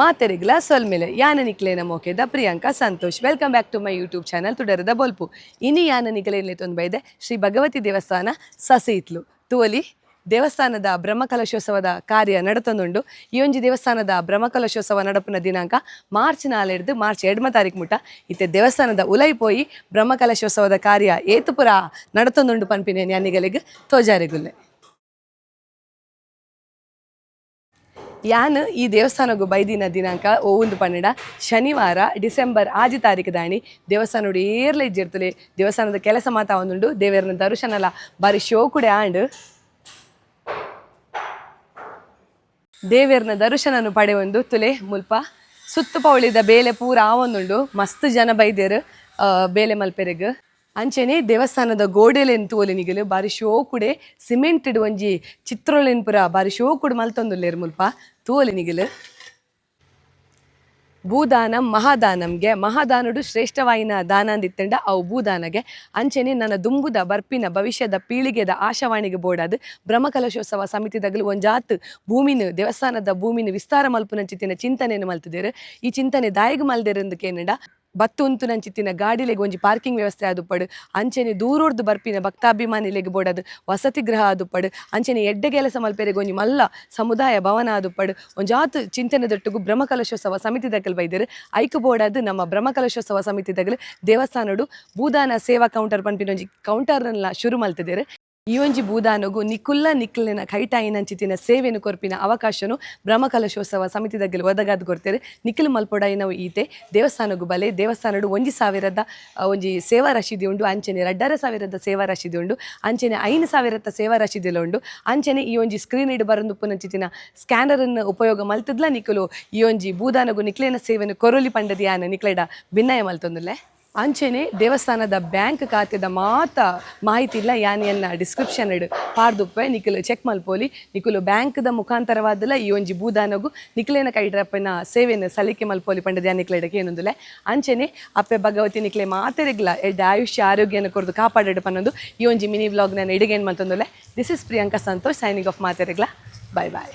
ಮಾತೆರಿಗ್ಲ ಸೊಲ್ಮೆಲೆ ಯಾನ ನಿಕ್ಲೇನ ಮೋಕೆದ Priyanka Santosh. Welcome back to my YouTube channel ತುಡರದ ಬೊಲ್ಪು. ಇನಿ ಯಾನ ನಿಕಲೇನ್ಲೆ ತೊಂದು ಬೈದೆ ಶ್ರೀ ಭಗವತಿ ದೇವಸ್ಥಾನ ಸಸೈತ್ಲು ತೋಲಿ ದೇವಸ್ಥಾನದ ಬ್ರಹ್ಮಕಲಶೋತ್ಸವದ ಕಾರ್ಯ ನಡತೊಂದುಂಡು. ಈ ಒಂಜಿ ದೇವಸ್ಥಾನದ ಬ್ರಹ್ಮಕಲಶೋತ್ಸವ ನಡಪಿನ ದಿನಾಂಕ ಮಾರ್ಚ್ ನಾಲೆಡ್ದು ಮಾರ್ಚ್ ಎಡ್ಮ ತಾರೀಕು ಮುಟ್ಟ ಇತ್ತೆ ದೇವಸ್ಥಾನದ ಉಲೈ ಪೋಯಿ ಬ್ರಹ್ಮಕಲಶೋತ್ಸವದ ಕಾರ್ಯ ಏತುಪುರ ನಡತೊಂದುಂಡು ಪನ್ಪಿನ ಯಾನಿಗಳಿಗೆ ತೋಜಾರಿಗುಲ್ಲೆ. ಯಾನ್ ಈ ದೇವಸ್ಥಾನಗು ಬೈದಿನ ದಿನಾಂಕ ಒಂದು ಪನ್ನಡ, ಶನಿವಾರ, ಡಿಸೆಂಬರ್ ಆಜಿ ತಾರೀಕು ದಾಣಿ, ದೇವಸ್ಥಾನ ಏರ್ಲ ಇಜ್ಜಿರ್ತಲೆ, ದೇವಸ್ಥಾನದ ಕೆಲಸ ಮಾತಾ ಒಂದುಂಡು ದೇವರನ ದರ್ಶನಲ ಬಾರಿ ಶೋಕುಡೆ ಆಂಡ್. ದೇವರನ ದರ್ಶನನು ಪಡೆಯೊಂದು ತುಲೆ ಮುಲ್ಪ ಸುತ್ತು ಪೌಳಿದ ಬೇಲೆ ಪೂರ ಆವೊಂದುಂಡು ಮಸ್ತ್ ಜನ ಬೈದೇರು ಬೇಲೆ ಮಲ್ಪೆರೆಗ್. ಅಂಚೆನೆ ದೇವಸ್ಥಾನದ ಗೋಡೆಲೆನ್ ತೋಲಿನಿಗಲು ಬಾರಿ ಶೋಕುಡೆ ಸಿಮೆಂಟೆಡ್ ಒಂಜಿ ಚಿತ್ರೊಲೆನ್ ಪುರ ಬಾರಿ ಶೋಕುಡು ಮಲ್ತೊಂದುಲ್ಲೆರ್ ಮುಲ್ಪ. ತೋಲಿನಿಗಲು ಭೂದಾನಂ ಮಹಾದಾನಂಗೆ, ಮಹಾದಾನುಡು ಶ್ರೇಷ್ಠವಾಯಿನ ದಾನ ಅಂದಿತ್ತಂಡ ಅವು ಭೂದಾನಗೆ. ಅಂಚೆನೆ ನನ್ನ ದುಂಬುದ ಬರ್ಪಿನ ಭವಿಷ್ಯದ ಪೀಳಿಗೆದ ಆಶಾವಾಣಿಗೆ ಬೋಡಾದ್. ಬ್ರಹ್ಮಕಲಶೋತ್ಸವ ಸಮಿತಿದಾಗಲು ಒಂಜಾತ್ ಭೂಮಿನ, ದೇವಸ್ಥಾನದ ಭೂಮಿನ ವಿಸ್ತಾರ ಮಲ್ಪುನಂಚಿತ್ತಿನ ಚಿಂತನೆಯನ್ನು ಮಲ್ತಿದ್ದೇರು ಈ ಚಿಂತನೆ ದಾಯಿಗೆ ಮಲ್ದಿರಂದು ಕೇನಡ ಬತ್ತು ಉಂತು ನಂಚಿತ್ತಿನ ಗಾಡಿಲೆಗ್ ಒಂಜಿ ಪಾರ್ಕಿಂಗ್ ವ್ಯವಸ್ಥೆ ಆದುಪ್ಪಡು ಅಂಚೆನೆ ದೂರೋರ್ದು ಬರ್ಪಿನ ಭಕ್ತಾಭಿಮಾನಿಲೆಗ್ ಬೋಡದು. ವಸತಿ ಗೃಹ ಆದುಪ್ಪಡು ಅಂಚೆನೆ ಎಡ್ಡೆ ಕೆಲಸ ಮಲ್ಪೆರೆಗ್ ಒಂಜಿ ಮಲ್ಲ ಸಮುದಾಯ ಭವನ ಆದುಪ್ಪಡು ಚಿಂತನೆ ದೊಟ್ಟುಗು ಬ್ರಹ್ಮಕಲಶೋತ್ಸವ ಸಮಿತಿ ದಕ್ಕಲ್ ಬೈದರು. ಐಕ್ ಬೋಡದು ನಮ್ಮ ಬ್ರಹ್ಮಕಲಶೋತ್ಸವ ಸಮಿತಿ ದಗಲು ದೇವಸ್ಥಾನಡು ಭೂದಾನ ಸೇವಾ ಕೌಂಟರ್ ಪನ್ಪಿನ ಒಂಜಿ ಕೌಂಟರ್ನ ಶುರು ಮಲ್ತಿದ್ದೇರು ಈ ಒಂಜಿ ಭೂದಾನಗು ನಿಕುಲ್ಲ ನಿಕ್ಲಿನ ಕೈಟಾಯಿನಂಚಿತಿನ ಸೇವೆಯನ್ನು ಕೊರ್ಪಿನ ಅವಕಾಶನು ಬ್ರಹ್ಮಕಲಶೋತ್ಸವ ಸಮಿತಿ ದಗ್ಗಲು ಒದಗಾದ್ ಕೊಡ್ತೇವೆ ನಿಖಿಲ್ ಮಲ್ಪೊಡಾಯಿನವು ಈತೆ. ದೇವಸ್ಥಾನಗು ಬಲೆ. ದೇವಸ್ಥಾನಡು ಒಂಜಿ ಸಾವಿರದ ಒಂಜಿ ಸೇವಾ ರಶೀದಿ ಉಂಡು. ಅಂಚನೆ ರಡ್ಡರ ಸಾವಿರದ ಸೇವಾ ರಶೀದಿ ಉಂಡು. ಅಂಚನೆ ಐನು ಸಾವಿರದ ಸೇವಾ ರಶೀದಿಲ ಉಂಡು. ಅಂಚನೆ ಈ ಒಂಜಿ ಸ್ಕ್ರೀನ್ ಇಡು ಪುನಂಚಿತಿನ ಸ್ಕ್ಯಾನರನ್ನು ಉಪಯೋಗ ಮಲ್ತದ್ಲ ನಿಖಲು. ಈ ಒಂಜಿ ಭೂದಾನಗು ನಿಕ್ಲೇನ ಸೇವೆಯನ್ನು ಕೊರೊಲಿ ಪಂಡದಿ ಯಾನ ನಿಕ್ಲೆಡ. ಭಿನ್ನಯ ಮಲ್ತೊಂದುಲ್ಲೆ? ಅಂಚೆನೆ ದೇವಸ್ಥಾನದ ಬ್ಯಾಂಕ್ ಖಾತೆದ ಮಾತ ಮಾಹಿತಿ ಇಲ್ಲ. ಯಾನಿಯನ್ನ ಡಿಸ್ಕ್ರಿಪ್ಷನ್ ಇಡು. ಪಾರ್ದುಪ್ಪೆ ನಿಖಲು ಚೆಕ್ ಮಲ್ಪೋಲಿ. ನಿಖಲು ಬ್ಯಾಂಕ್ದ ಮುಖಾಂತರವಾದಲ್ಲ ಈ ಒಂಜಿ ಭೂದಾನಗು ನಿಖಲೇನ ಕೈಡ್ರಪ್ಪನ ಸೇವೆನ ಸಲಿಕೆ ಮಲ್ಪೋಲಿ ಪಂಡದ ನಿಕ್ಲೆಡಕ್ಕೆ ಏನೊಂದುಲೆ. ಅಂಚೆನೆ ಅಪ್ಪೆ ಭಗವತಿ ನಿಕ್ಲೆ ಮಾತೆರೆಗ್ಲ ಎಡ್ಡ ಆಯುಷ್ಯ ಆರೋಗ್ಯನ ಕೊರದು ಕಾಪಾಡಡು ಪನ್ನೊಂದು. ಈ ಒಂಜಿ ಮಿನಿ ವ್ಲಾಗ್ ನಾನು ಎಡಿಗೇನ್ ಮಲ್ತೊಂದುಲೆ this is Priyanka Santosh signing off ಮಾತೆರೆಗ್ಲ bye bye